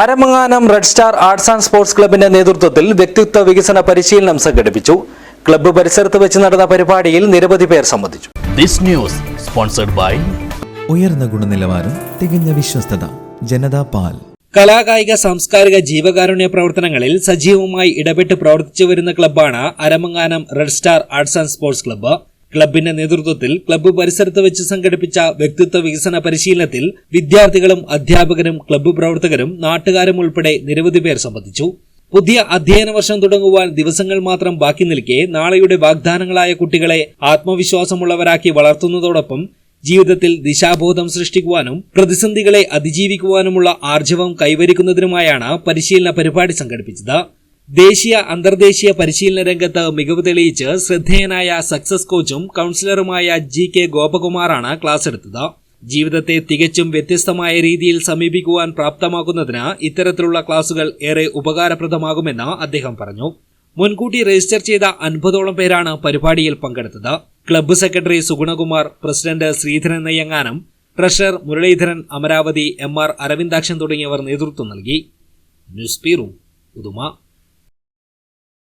Aramanganam red star arts and sports ക്ലബിന്റെ നേതൃത്വത്തിൽ വ്യക്തിത്വ വികസന പരിശീലനം സംഘടിപ്പിച്ചു. ക്ലബ്ബ് പരിസരത്ത് വെച്ച് നടന്ന പരിപാടിയിൽ നിരവധി പേർ സംബന്ധിച്ചു. ദിസ് ന്യൂസ് സ്പോൺസർഡ് ബൈ ഉയർന്ന ഗുണനിലവാരം തികഞ്ഞ വിശ്വസ്തത ജനതാ പാൽ. കലാകായിക സാംസ്കാരിക ജീവകാരുണ്യ പ്രവർത്തനങ്ങളിൽ സജീവമായി ഇടപെട്ട് പ്രവർത്തിച്ചു വരുന്ന ക്ലബ്ബാണ് Aramanganam red star arts and sports club ക്ലബിന്റെ നേതൃത്വത്തിൽ ക്ലബ്ബ് പരിസരത്ത് വെച്ച് സംഘടിപ്പിച്ച വ്യക്തിത്വ വികസന പരിശീലനത്തിൽ വിദ്യാർത്ഥികളും അധ്യാപകരും ക്ലബ്ബ് പ്രവർത്തകരും നാട്ടുകാരും ഉൾപ്പെടെ നിരവധി പേർ സംബന്ധിച്ചു. പുതിയ അധ്യയന വർഷം തുടങ്ങുവാൻ ദിവസങ്ങൾ മാത്രം ബാക്കി നിൽക്കെ നാളെയുടെ വാഗ്ദാനങ്ങളായ കുട്ടികളെ ആത്മവിശ്വാസമുള്ളവരാക്കി വളർത്തുന്നതോടൊപ്പം ജീവിതത്തിൽ ദിശാബോധം സൃഷ്ടിക്കുവാനും പ്രതിസന്ധികളെ അതിജീവിക്കുവാനുമുള്ള ആർജവം കൈവരിക്കുന്നതിനുമായാണ് പരിശീലന പരിപാടി സംഘടിപ്പിച്ചത്. ദേശീയ അന്തർദേശീയ പരിശീലന രംഗത്ത് മികവ് തെളിയിച്ച് ശ്രദ്ധേയനായ സക്സസ് കോച്ചും കൗൺസിലറുമായ ജി കെ ഗോപകുമാറാണ് ക്ലാസ് എടുത്തത്. ജീവിതത്തെ തികച്ചും വ്യത്യസ്തമായ രീതിയിൽ സമീപിക്കുവാൻ പ്രാപ്തമാക്കുന്നതിന് ഇത്തരത്തിലുള്ള ക്ലാസുകൾ ഏറെ ഉപകാരപ്രദമാകുമെന്ന് അദ്ദേഹം പറഞ്ഞു. മുൻകൂട്ടി രജിസ്റ്റർ ചെയ്ത അൻപതോളം പേരാണ് പരിപാടിയിൽ പങ്കെടുത്തത്. Club secretary Sugunakumar president Sreedharan നയ്യങ്ങാനം treasurer Muraleedharan Amaravathi M R Aravindakshan തുടങ്ങിയവർ നേതൃത്വം നൽകി. News bureau Uduma.